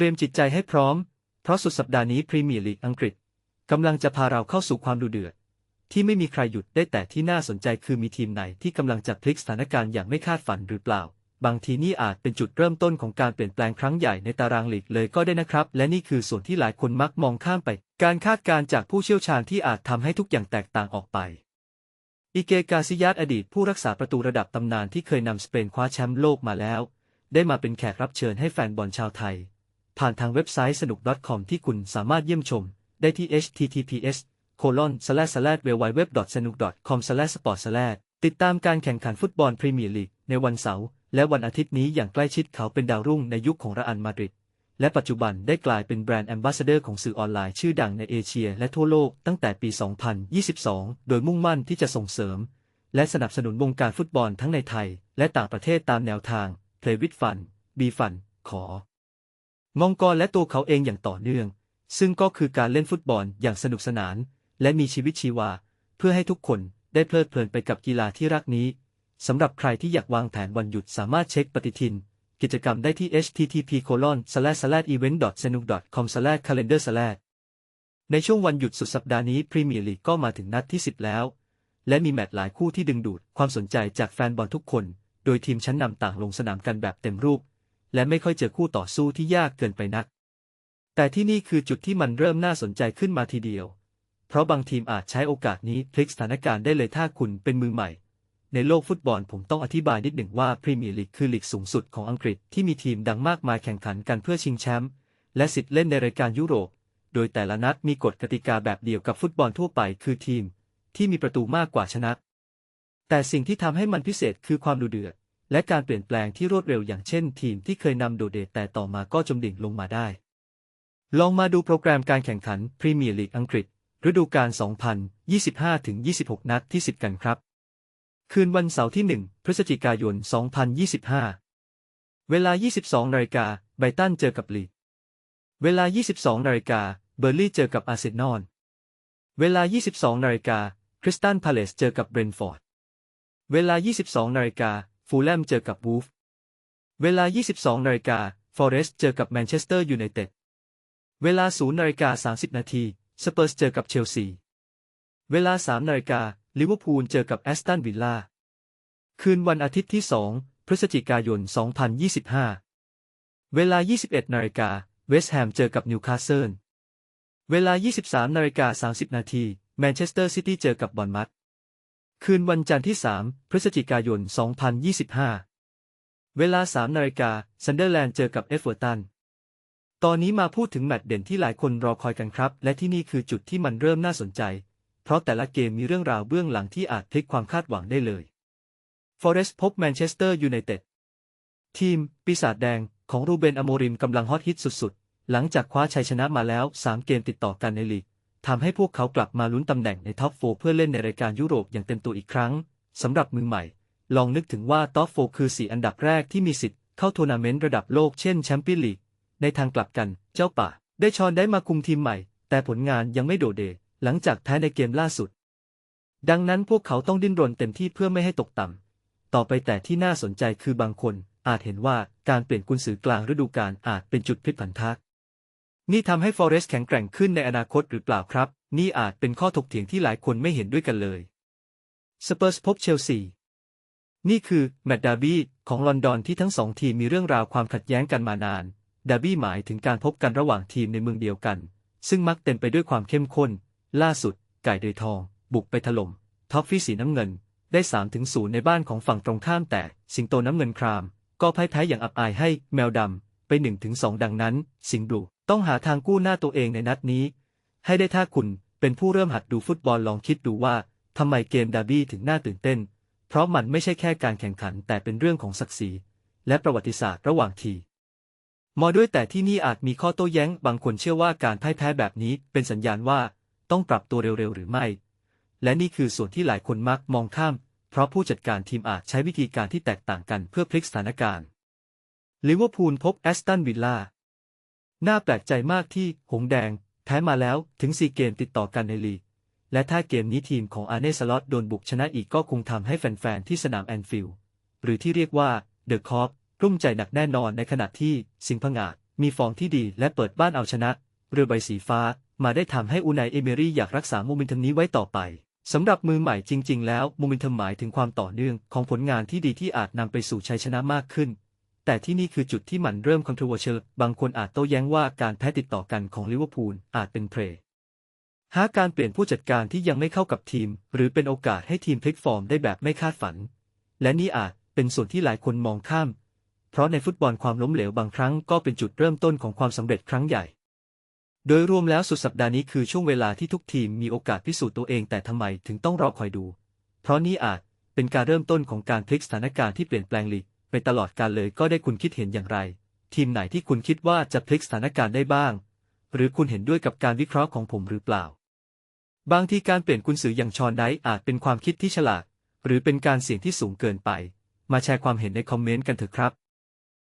เตรียมจิตใจให้พร้อม เพราะสุดสัปดาห์นี้พรีเมียร์ลีกอังกฤษกำลังจะพาเราเข้าสู่ความดุเดือด ที่ไม่มีใครหยุดได้แต่ที่น่าสนใจคือมีทีมไหนที่กำลังจะพลิกสถานการณ์อย่างไม่คาดฝันหรือเปล่า บางทีนี่อาจเป็นจุดเริ่มต้นของการเปลี่ยนแปลงครั้งใหญ่ในตารางลีกเลยก็ได้นะครับ และนี่คือส่วนที่หลายคนมักมองข้ามไป การคาดการณ์จากผู้เชี่ยวชาญที่อาจทำให้ทุกอย่างแตกต่างออกไปอิเกกาซิยัสอดีตผู้รักษาประตูระดับตำนานที่เคยนำสเปนคว้าแชมป์โลกมาแล้ว ได้มาเป็นแขกรับเชิญให้แฟนบอลชาวไทย ผ่านทางเว็บไซต์สนุก .com ที่คุณสามารถเยี่ยมชม ได้ที่ https colon slash slash w w w s n u k com slash sport slash ติดตามการแข่งขันฟุตบอลพรีเมียร์ลีกในวันเสาร์และวันอาทิตย์นี้อย่างใกล้ชิดเขาเป็นดาวรุ่งในยุคของระอันมาดริดและปัจจุบันได้กลายเป็นแบรนด์แอมบาสเดอร์ของสื่อออนไลน์ชื่อดังในเอเชียและทั่วโลกตั้งแต่ปี 2022 โดยมุ่งมั่นที่จะส่งเสริม และสนับสนุนวงการฟุตบอลทั้งในไทย และต่างประเทศตามแนวทาง Play with Fun Be Fun ขอ มองกรและตัวเขาเองอย่างต่อเนื่อง ซึ่งก็คือการเล่นฟุตบอลอย่างสนุกสนาน และมีชีวิตชีวา เพื่อให้ทุกคนได้เพลิดเพลินไปกับกีฬาที่รักนี้สำหรับใครที่อยากวางแผนวันหยุดสามารถเช็คปฏิทิน กิจกรรมได้ที่ http event s n u k com calendar ในช่วงวันหยุดสุดสัปดาห์นี้พรีเมียร์ลีกก็มาถึงนัดที่ 10 แล้ว และมีแมตช์หลายคู่ที่ดึงดูดความสนใจจากแฟนบอลทุกคน โดยทีมชั้นนำต่างลงสนามกันแบบเต็มรูป และไม่ค่อยเจอคู่ต่อสู้ที่ยากเกินไปนัก แต่ที่นี่คือจุดที่มันเริ่มน่าสนใจขึ้นมาทีเดียว เพราะบางทีมอาจใช้โอกาสนี้พลิกสถานการณ์ได้เลยถ้าคุณเป็นมือใหม่ ในโลกฟุตบอลผมต้องอธิบายนิดหนึ่งว่าพรีเมียร์ลีกคือลีกสูงสุดของอังกฤษที่มีทีมดังมากมายแข่งขันกันเพื่อชิงแชมป์และสิทธิ์เล่นในรายการยุโรป โดยแต่ละนัดมีกฎกติกาแบบเดียวกับฟุตบอลทั่วไปคือทีม ที่มีประตูมากกว่าชนะ แต่สิ่งที่ทำให้มันพิเศษคือความดุเดือด และการเปลี่ยนแปลงที่รวดเร็วอย่างเช่นทีมที่เคยนำโดดเด่นแต่ต่อมาก็จมดิ่งลงมาได้ ลองมาดูโปรแกรมการแข่งขันพรีเมียร์ลีกอังกฤษ ฤดูกาล 2025-26 นัดที่ 10 กันครับ คืนวันเสาร์ที่ 1 พฤศจิกายน 2025 เวลา 22นาฬิกาไบตันเจอกับลีดเวลา 22นาฬิกาเบอร์ลี่เจอกับอาร์เซนอล เวลา 22นาฬิกาคริสตันพาเลสเจอกับเบรนฟอร์ด เวลา 22นาฬิกา ฟูลแลมเจอกับวูฟ เวลา 22นาฬิกาฟอเรสต์เจอกับแมนเชสเตอร์ยูไนเต็ด เวลา 0นาฬิกา30 นาที สเปอร์สเจอกับเชลซี เวลา 3นาฬิกาลิเวอร์พูลเจอกับแอสตันวิลล่า คืนวันอาทิตย์ที่ 2 พฤศจิกายน 2025 เวลา 21นาฬิกาเวสต์แฮมเจอกับนิวคาสเซิล เวลา 23นาฬิกา30 นาทีแมนเชสเตอร์ซิตี้เจอกับบอลมัด คืนวันจันทร์ที่ 3 พฤศจิกายน 2025 เวลา 3 นาฬิกาซันเดอร์แลนด์เจอกับเอฟเวอร์ตัน ตอนนี้มาพูดถึงแมตช์เด่นที่หลายคนรอคอยกันครับ และที่นี่คือจุดที่มันเริ่มน่าสนใจ เพราะแต่ละเกมมีเรื่องราวเบื้องหลังที่อาจพลิกความคาดหวังได้เลยฟอเรสต์พบแมนเชสเตอร์ยูไนเต็ดทีม ปีศาจแดงของรูเบนอโมริมกำลังฮอตฮิตสุดๆ หลังจากคว้าชัยชนะมาแล้ว 3 เกมติดต่อกันในลีก ทำให้พวกเขากลับมาลุ้นตำแหน่งในท็อปโฟเพื่อเล่นในรายการยุโรปอย่างเต็มตัวอีกครั้งสำหรับมือใหม่ ลองนึกถึงว่าท็อปโฟคือ4อันดับแรกที่มีสิทธิ์เข้าทัวร์นาเมนต์ระดับโลกเช่นแชมเปี้ยนลีกในทางกลับกันเจ้าป่า ได้ชอนได้มาคุมทีมใหม่ แต่ผลงานยังไม่โดดเด่นหลังจากแพ้ในเกมล่าสุด ดังนั้นพวกเขาต้องดิ้นรนเต็มที่เพื่อไม่ให้ตกต่ำต่อไปแต่ที่น่าสนใจคือบางคนอาจเห็นว่าการเปลี่ยนกุนซือกลางฤดูกาลอาจเป็นจุดพลิกผันทัก นี่ทำให้ฟอเรสต์แข็งแกร่งขึ้นในอนาคตหรือเปล่าครับ นี่อาจเป็นข้อถกเถียงที่หลายคนไม่เห็นด้วยกันเลยสเปอร์สพบเชลซีนี่คือแมตต์ดาร์บี้ของลอนดอนที่ทั้งสองทีมมีเรื่องราวความขัดแย้งกันมานาน ดาร์บี้หมายถึงการพบกันระหว่างทีมในเมืองเดียวกัน ซึ่งมักเต็มไปด้วยความเข้มข้น ล่าสุด ไก่เดยทอง บุกไปถล่มท็อฟฟี่สีน้ำเงิน ได้3ถึง0ในบ้านของฝั่งตรงข้ามแต่ สิงโตน้ำเงินคราม ก็พ่ายแพ้อย่างอับอายให้แมวดำไป1ถึง2ดังนั้น สิงห์บลู ต้องหาทางกู้หน้าตัวเองในนัดนี้ ให้ได้ถ้าคุณเป็นผู้เริ่มหัดดูฟุตบอลลองคิดดูว่าทำไมเกมดาร์บี้ถึงน่าตื่นเต้น เพราะมันไม่ใช่แค่การแข่งขันแต่เป็นเรื่องของศักดิ์ศรีและประวัติศาสตร์ระหว่างทีมอด้วยแต่ที่นี่อาจมีข้อโต้แย้งบางคนเชื่อว่าการพ่ายแพ้แบบนี้เป็นสัญญาณว่าต้องปรับตัวเร็วๆหรือไม่ และนี่คือส่วนที่หลายคนมักมองข้าม เพราะผู้จัดการทีมอาจใช้วิธีการที่แตกต่างกันเพื่อพลิกสถานการณ์ลิเวอร์พูลพบแอสตันวิลล่า น่าแปลกใจมากที่หงแดงแพ้มาแล้วถึง4เกมติดต่อกันในลีก และถ้าเกมนี้ทีมของอาร์เนสลอตโดนบุกชนะอีกก็คงทำให้แฟนๆที่สนามแอนฟิลด์หรือที่เรียกว่าเดอะคอปรุ่มใจหนักแน่นอนในขณะที่สิงห์ผงาดมีฟอร์มที่ดีและเปิดบ้านเอาชนะ เรือใบสีฟ้ามาได้ทำให้อูไนเอเมรี่อยากรักษาโมเมนตัมนี้ไว้ต่อไปสำหรับมือใหม่จริง ๆ แล้วโมเมนตัมหมายถึงความต่อเนื่องของผลงานที่ดีที่อาจนำไปสู่ชัยชนะมากขึ้น แต่ที่นี่คือจุดที่มันเริ่ม controversial บางคนอาจโต้แย้งว่าการแพ้ติดต่อกันของลิเวอร์พูลอาจเป็นเพลหาการเปลี่ยนผู้จัดการที่ยังไม่เข้ากับทีม หรือเป็นโอกาสให้ทีมพลิกฟอร์มได้แบบไม่คาดฝัน และนี่อาจเป็นส่วนที่หลายคนมองข้าม เพราะในฟุตบอลความล้มเหลวบางครั้งก็เป็นจุดเริ่มต้นของความสำเร็จครั้งใหญ่ โดยรวมแล้วสุดสัปดาห์นี้คือช่วงเวลาที่ทุกทีมมีโอกาสพิสูจน์ตัวเองแต่ทำไมถึงต้องรอคอยดู เพราะนี่อาจเป็นการเริ่มต้นของการพลิกสถานการณ์ที่เปลี่ยนแปลงลีก ไปตลอดการเลยก็ได้คุณคิดเห็นอย่างไร ทีมไหนที่คุณคิดว่าจะพลิกสถานการณ์ได้บ้าง หรือคุณเห็นด้วยกับการวิเคราะห์ของผมหรือเปล่า บางทีการเปลี่ยนกุญสืออย่างชอนไดอาจเป็นความคิดที่ฉลาด หรือเป็นการเสี่ยงที่สูงเกินไป มาแชร์ความเห็นในคอมเมนต์กันเถอะครับ